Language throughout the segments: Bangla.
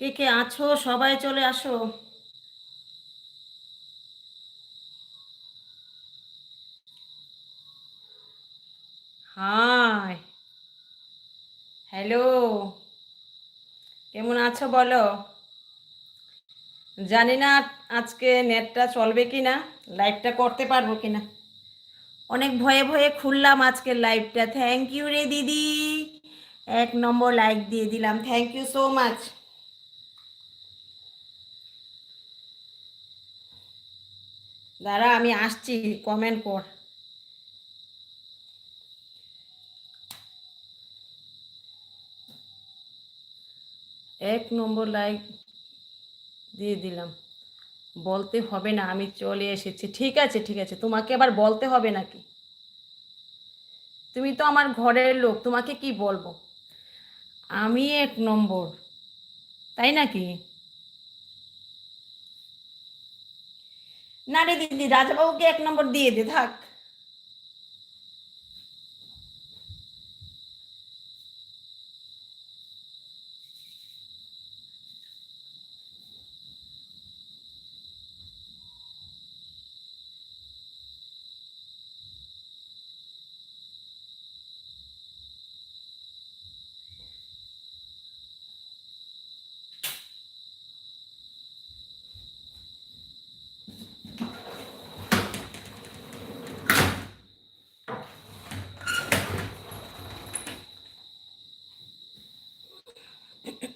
কে কে আছো? সবাই চলে আসো। হাই। হ্যালো। কেমন আছো বলো? জানি না আজকে নেটটা চলবে কি না লাইভটা করতে পারব কি না অনেক ভয়ে ভয়ে খুললাম আজকের লাইভটা। থ্যাংক ইউ রে দিদি। এক নম্বর লাইক দিয়ে দিলাম। থ্যাংক ইউ সো মাচ দাঁড়া, আমি আসছি কমেন্ট কর। এক নম্বর লাইক দিয়ে দিলাম। বলতে হবে না, আমি চলে এসেছি। ঠিক আছে ঠিক আছে, তোমাকে আবার বলতে হবে নাকি? তুমি তো আমার ঘরের লোক, তোমাকে কি বলব? আমি এক নম্বর, তাই নাকি? না রে দিদি রাজাবাবুকে এক নম্বর দিয়ে দে থাক।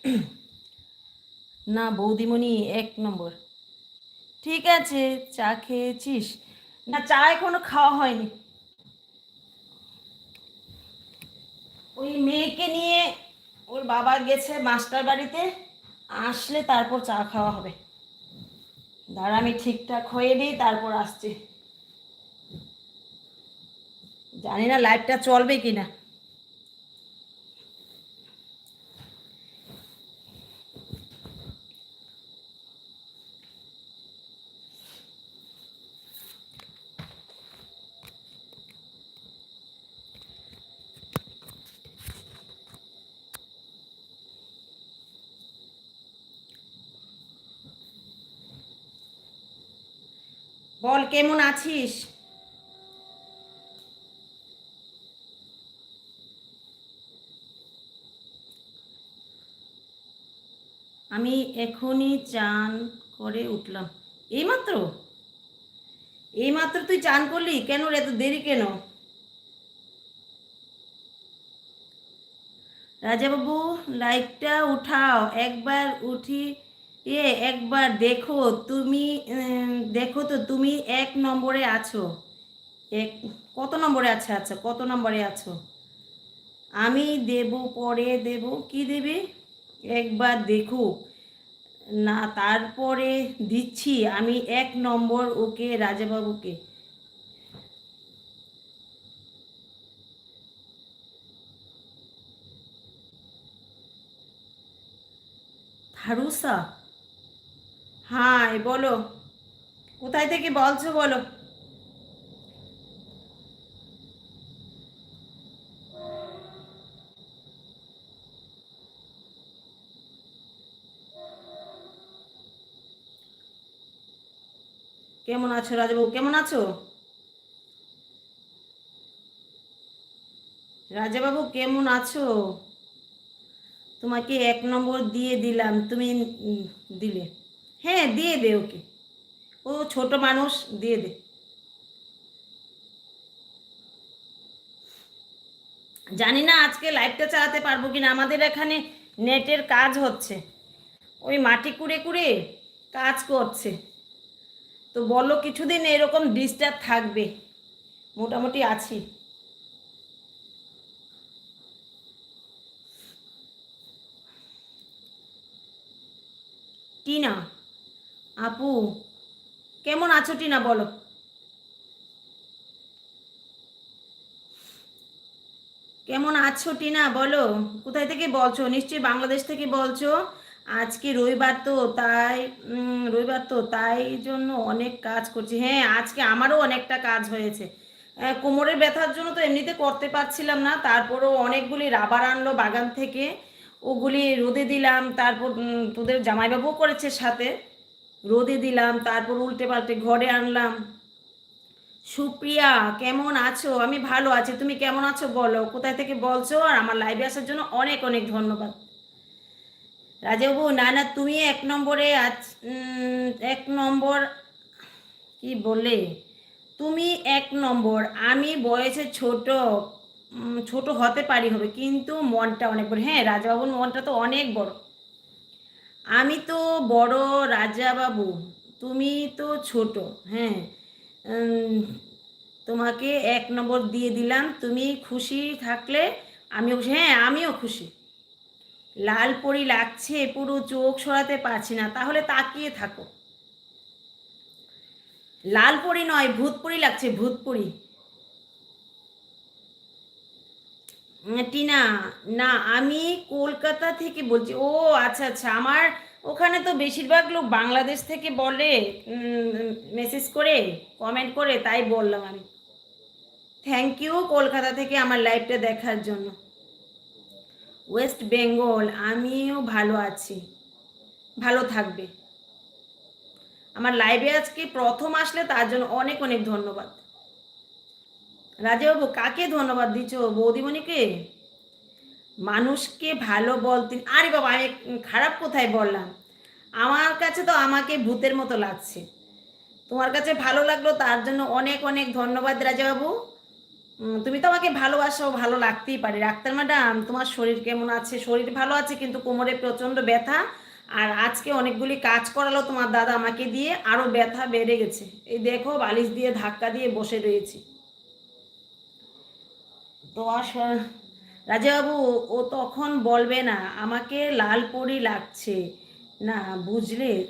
না, বৌদিমণি, এক নম্বর। ঠিক আছে, চা খেয়েছিস? না, চা এখনও খাওয়া হয়নি। ওই মেয়েকে নিয়ে ওর বাবা গেছে মাস্টার বাড়িতে, আসলে তারপর চা খাওয়া হবে। দাঁড়া, আমি ঠিকঠাক হয়ে নিই, তারপর আসছি। জানি না লাইভটা চলবে কি না বল, কেমন আছিস? আমি এখনই চান করে উঠলাম। এইমাত্র? এইমাত্র তুই চান করলি? কেন রে, এত দেরি কেন? রাজাবাবু লাইটটা উঠাও। একবার উঠি এ, একবার দেখো তুমি দেখো তো তুমি এক নম্বরে আছো। এক, কত নম্বরে আছে? আচ্ছা কত নম্বরে আছো? আমি দেব, পরে দেব, কি দেবে? একবার দেখো। না, তারপরে দিচ্ছি। আমি এক নম্বর ওকে, রাজাবাবুকে। থারুসা হ্যাঁ বলো। কোথায় থেকে বলছো, বলো। কেমন আছো রাজাবাবু? কেমন আছো? রাজাবাবু, কেমন আছো? তোমাকে এক নম্বর দিয়ে দিলাম। তুমি দিলে। হ্যাঁ দিয়ে দে ওকে। ও ছোট মানুষ, দিয়ে দে। জানি না আজকে লাইভটা চালাতে পারব কিনা, আমাদের এখানে নেটের কাজ হচ্ছে। ওই মাটি কুড়ে কুড়ে কাজ করছে। তো বলো কিছুদিন এরকম ডিস্টার্ব থাকবে। মোটামুটি আছি। টিনা আপু, কেমন আছো টিনা, বলো। কেমন আছো টিনা, বলো। কোথায় থেকে বলছো? নিশ্চয়ই বাংলাদেশ থেকে বলছো। আজকে রবিবার তো, তাই রবিবার তো, তাই জন্য অনেক কাজ করছি। হ্যাঁ আজকে আমারও অনেকটা কাজ হয়েছে। কোমরের ব্যথার জন্য তো এমনিতে করতে পারছিলাম না। তারপরও অনেকগুলি রাবার আনলো বাগান থেকে। ওগুলি রোদে দিলাম। তারপর তোদের জামাইবাবুও করেছে সাথে। রোদে দিলাম তারপর উল্টে পাল্টে ঘরে আনলাম। সুপ্রিয়া কেমন আছো? আমি ভালো আছি। তুমি কেমন আছো বলো? কোথায় থেকে বলছো? আর আমার লাইভে আসার জন্য অনেক অনেক ধন্যবাদ। রাজাবাবু না না তুমি এক নম্বরে উম, এক নম্বর কি বলে? তুমি এক নম্বর। আমি বয়সে ছোট ছোট হতে পারি হবে কিন্তু মনটা অনেক বড়। হ্যাঁ রাজাবাবুর মনটা তো অনেক বড়। আমি তো বড় রাজাবাবু তুমি তো ছোট হ্যাঁ। তোমাকে এক নম্বর দিয়ে দিলাম, তুমি খুশি থাকলে আমিও হ্যাঁ আমিও খুশি। লাল পরি লাগছে, পুরো চোখ সরাতে পারছি না, তাহলে তাকিয়ে থাকো। লাল পরি নয়, ভূত পরি লাগছে, ভূত পরি উম, টিনা, না, আমি কলকাতা থেকে বলছি, ও আচ্ছা আচ্ছা আমার ওখানে তো বেশিরভাগ লোক বাংলাদেশ থেকে বলে মেসেজ করে কমেন্ট করে, তাই বললাম আমি। থ্যাংক ইউ কলকাতা থেকে আমার লাইভটা দেখার জন্য। ওয়েস্ট বেঙ্গল আমিও ভালো আছি। ভালো থাকবে। আমার লাইভে আজকে প্রথম আসলে তার জন্য অনেক অনেক ধন্যবাদ। রাজাবাবু, কাকে ধন্যবাদ দিচ্ছ বৌদিমণিকে? মানুষকে ভালো বলতে, আরে বাবা আমি খারাপ কোথায় বললাম? আমার কাছে তো আমাকে ভূতের মতো লাগছে। তোমার কাছে ভালো লাগল, তার জন্য অনেক অনেক ধন্যবাদ রাজাবাবু। তুমি তো আমাকে ভালোবাসো, ভালো লাগতেই পারে। ডাক্তার ম্যাডাম, তোমার শরীর কেমন আছে? শরীর ভালো আছে, কিন্তু কোমরে প্রচণ্ড ব্যথা। আর আজকে অনেকগুলি কাজ করালো তোমার দাদা আমাকে দিয়ে আরও ব্যথা বেড়ে গেছে। এই দেখো, বালিশ দিয়ে, ধাক্কা দিয়ে বসে রয়েছি। তো রাজাবাবু, ও তখন বলবে না, আমাকে লাল পরি লাগছে। না, বুঝলে?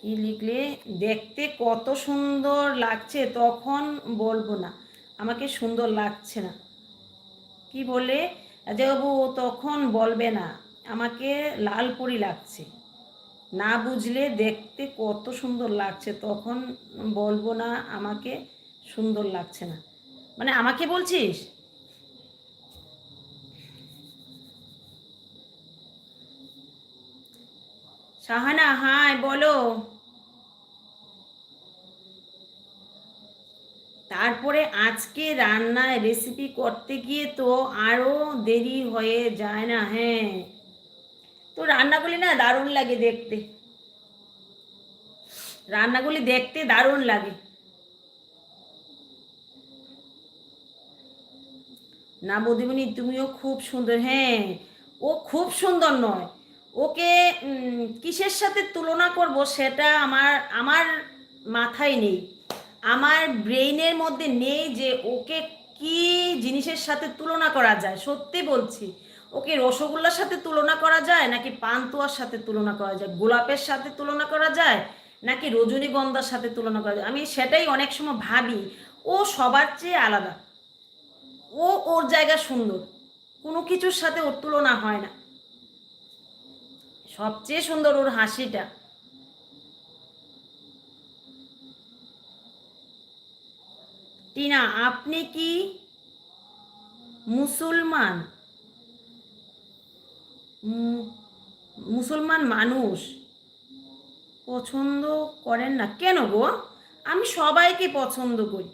কি লিখলে? দেখতে কত সুন্দর লাগছে, তখন বলব না। আমাকে সুন্দর লাগছে না। কি বলে রাজাবাবু, ও তখন বলবে না, আমাকে লাল পরি লাগছে। না বুঝলে দেখতে কত সুন্দর লাগছে, তখন বলব না, আমাকে সুন্দর লাগছে না। মানে আমাকে বলছিস? সাহানা হাই, বলো। তারপরে আজকে রান্নায় রেসিপি করতে গিয়ে তো আরও দেরি হয়ে যায় না হ্যাঁ। তো রান্নাগুলি না দারুণ লাগে দেখতে। রান্নাগুলি দেখতে দারুণ লাগে। না বৌদিমণি তুমিও খুব সুন্দর হ্যাঁ। ও খুব সুন্দর নয়। ওকে কিসের সাথে তুলনা করব সেটা আমার আমার মাথায় নেই। আমার ব্রেইনের মধ্যে নেই যে ওকে কি জিনিসের সাথে তুলনা করা যায়, সত্যি বলছি। ওকে রসগোল্লার সাথে তুলনা করা যায় নাকি পান্তুয়ার সাথে তুলনা করা যায়? গোলাপের সাথে তুলনা করা যায় নাকি রজনীগন্ধার সাথে তুলনা করা যায়? আমি সেটাই অনেক সময় ভাবি। ও সবার চেয়ে আলাদা। ও ওর জায়গা সুন্দর। কোনো কিছুর সাথে ওর তুলনা হয় না। সবচেয়ে সুন্দর ওর হাসিটা। টিনা, আপনি কি মুসলমান? মুসলমান মানুষ? পছন্দ করেন না। কেন গো? আমি সবাইকে পছন্দ করি।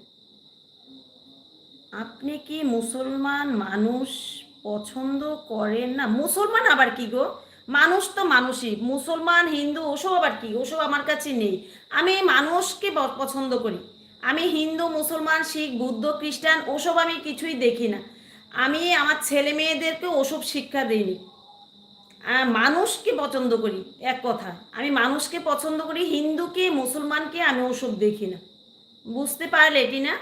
আপনি কি মুসলমান মানুষ পছন্দ করেন না? মুসলমান আবার কি গো? মানুষ তো মানুষই, মুসলমান, হিন্দু, ওসব আবার কি, ওসব আমার কাছে নেই। আমি মানুষকে পছন্দ করি। আমি হিন্দু, মুসলমান, শিখ, বুদ্ধ, খ্রিস্টান, ওসব আমি কিছুই দেখি না। আমি আমার ছেলে মেয়েদেরকে ওসব শিক্ষা দিইনি। মানুষকে পছন্দ করি, এক কথা। আমি মানুষকে পছন্দ করি, হিন্দুকে, মুসলমানকে আমি ওসব দেখি না। বুঝতে পারলে এটি না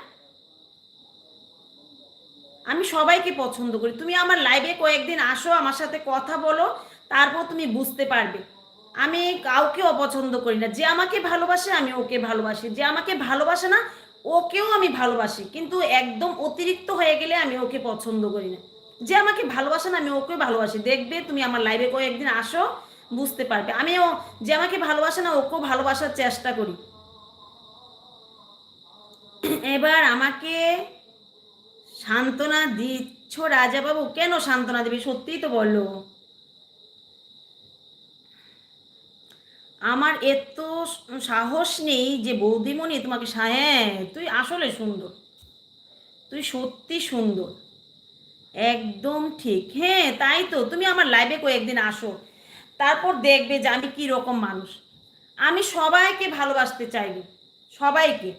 আমি সবাইকে পছন্দ করি। তুমি আমার লাইভে কয়েকদিন আসো, আমার সাথে কথা বলো। তারপর তুমি বুঝতে পারবে। আমি কাউকে অপছন্দ করি না। যে আমাকে ভালোবাসে, আমি ওকে ভালোবাসি। যে আমাকে ভালোবাসে না, ওকেও আমি ভালোবাসি। কিন্তু একদম অতিরিক্ত হয়ে গেলে আমি ওকে পছন্দ করি না। যে আমাকে ভালোবাসে না, আমি ওকে ভালোবাসি। দেখবে তুমি আমার লাইভে কয়েকদিন আসো, বুঝতে পারবে। আমিও যে আমাকে ভালোবাসে না, ওকেও ভালোবাসার চেষ্টা করি। এবার আমাকে সান্ত্বনা দিচ্ছ রাজাবাবু। কেন সান্ত্বনা দেবে? সত্যিই তো বলল। আমার এত সাহস নেই যে বৌদিমণি তোমাকে হ্যাঁ তুই আসলে সুন্দর। তুই সত্যি সুন্দর। একদম ঠিক। হ্যাঁ তাই তো। তুমি আমার লাইভে কয়েকদিন আসো। তারপর দেখবে যে আমি কি রকম মানুষ। আমি সবাইকে ভালোবাসতে চাইব। সবাইকে।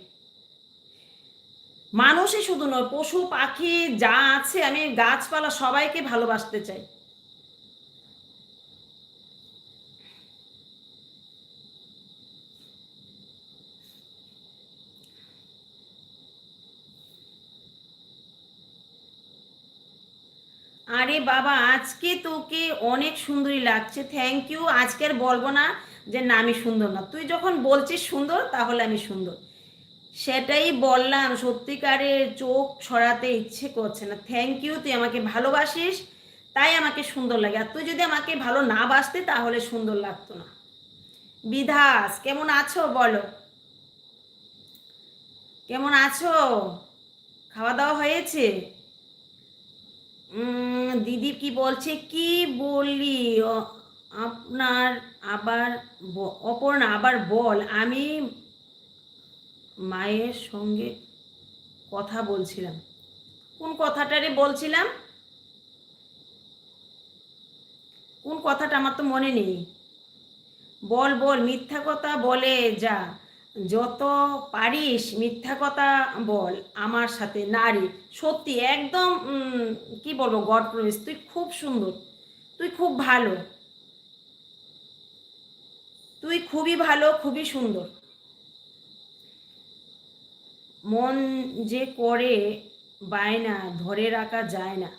মানুষই শুধু নয়, পশু, পাখি, যা আছে, আমি গাছপালা সবাইকে ভালোবাসতে চাই। আরে বাবা, আজকে তোকে অনেক সুন্দরী লাগছে। থ্যাংক ইউ আজকের বলব না যে না, আমি সুন্দর না। তুই যখন বলছিস সুন্দর, তাহলে আমি সুন্দর। সেটাই বললাম সত্যিকারের চোখ ছড়াতে ইচ্ছে করছে না। থ্যাংক ইউ তুই আমাকে ভালোবাসিস, তাই আমাকে সুন্দর লাগে। আর তুই যদি আমাকে ভালো না বাসতে, তাহলে সুন্দর লাগতো না। বিধাস, কেমন আছো বলো? কেমন আছো? খাওয়া দাওয়া হয়েছে? দিদি কি বলছে? কি বললি? আপনার আবার অপর্ণা, আবার বল। আমি মায়ের সঙ্গে কথা বলছিলাম। কোন কথাটারে বলছিলাম? কোন কথাটা আমার তো মনে নেই। বল বল, মিথ্যা কথা বলে যা। যত পারিস মিথ্যা কথা বল, আমার সাথে নারী, সত্যি একদম কি বলব, গড প্রমিস তুই খুব সুন্দর, তুই খুব ভালো। তুই খুবই ভালো, খুবই সুন্দর। মন যে করে বায়না, ধরে রাখা যায় না।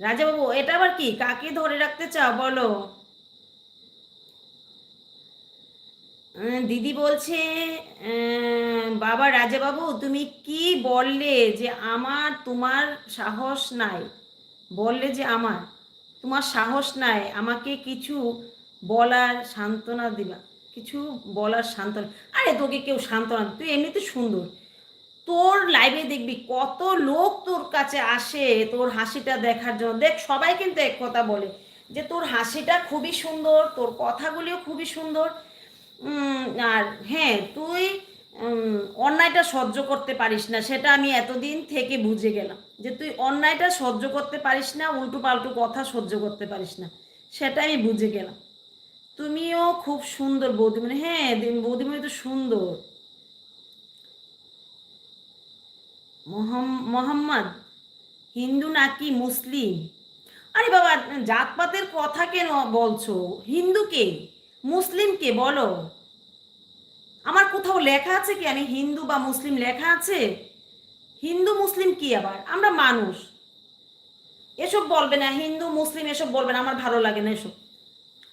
রাজাবাবু, এটা আবার কি? কাকে ধরে রাখতে চাও বলো? দিদি বলছে বাবা রাজাবাবু, তুমি কি বললে যে আমার, তোমার সাহস নাই? বললে যে আমার, তোমার সাহস নাই, আমাকে কিছু বলার সান্ত্বনা দিবা। কিছু বলার সান্ত্বনা। আরে তোকে কেউ সান্ত্বনা তুই এমনিতে সুন্দর। তোর লাইভে দেখবি কত লোক তোর কাছে আসে তোর হাসিটা দেখার জন্য। দেখ, সবাই কিন্তু এক কথা বলে যে তোর হাসিটা খুবই সুন্দর, তোর কথাগুলিও খুবই সুন্দর। আর হ্যাঁ তুই অন্যায়টা সহ্য করতে পারিস না, সেটা আমি এতদিন থেকে বুঝে গেলাম যে তুই অন্যায়টা সহ্য করতে পারিস না উল্টো পাল্টু কথা সহ্য করতে পারিস না, সেটা আমি বুঝে গেলাম। তুমিও খুব সুন্দর বৌদিমণি হ্যাঁ বৌদিমণি তো সুন্দর। মোহাম- মোহাম্মদ, হিন্দু নাকি মুসলিম? আরে বাবা, জাতপাতের কথা কেন বলছো? হিন্দুকে মুসলিমকে বলো। আমার কোথাও লেখা আছে কি? আমি হিন্দু বা মুসলিম লেখা আছে? হিন্দু মুসলিম কি আবার? আমরা মানুষ। এসব বলবে না হিন্দু মুসলিম এসব বলবে না আমার ভালো লাগে না এসব।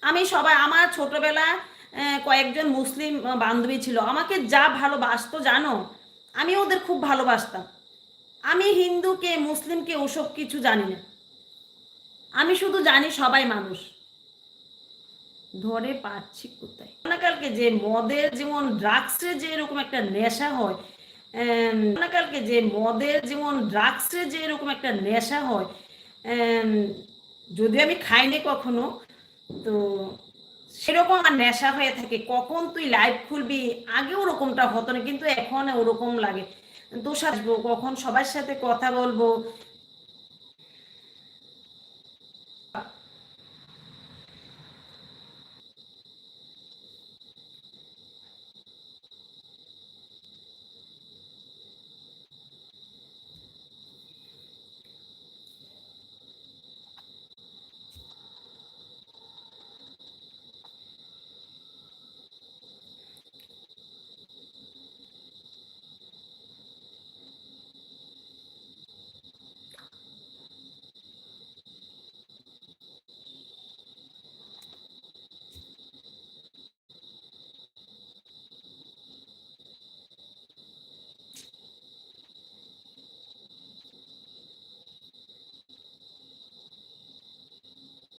আমি সবাই আমার ছোটবেলায় আহ, কয়েকজন মুসলিম বান্ধবী ছিল। আমাকে যা ভালোবাসতো জানো? আমি ওদের খুব ভালোবাসতাম। আমি হিন্দুকে মুসলিমকে ওসব কিছু জানি না। আমি শুধু জানি সবাই মানুষ। ধরে পাচ্ছি কোথায়? কালকে যে মদের যেমন ড্রাগসের যে এরকম একটা নেশা হয় আম, কালকে যে মদের যেমন ড্রাগসের যে এরকম একটা নেশা হয় যদি আমি খাইনি কখনো তো সেরকম আর নেশা হয়ে থাকে। কখন তুই লাইভ খুলবি? আগে ওরকমটা হতো না কিন্তু এখন ওরকম লাগে। তোর আসব, কখন সবার সাথে কথা বলব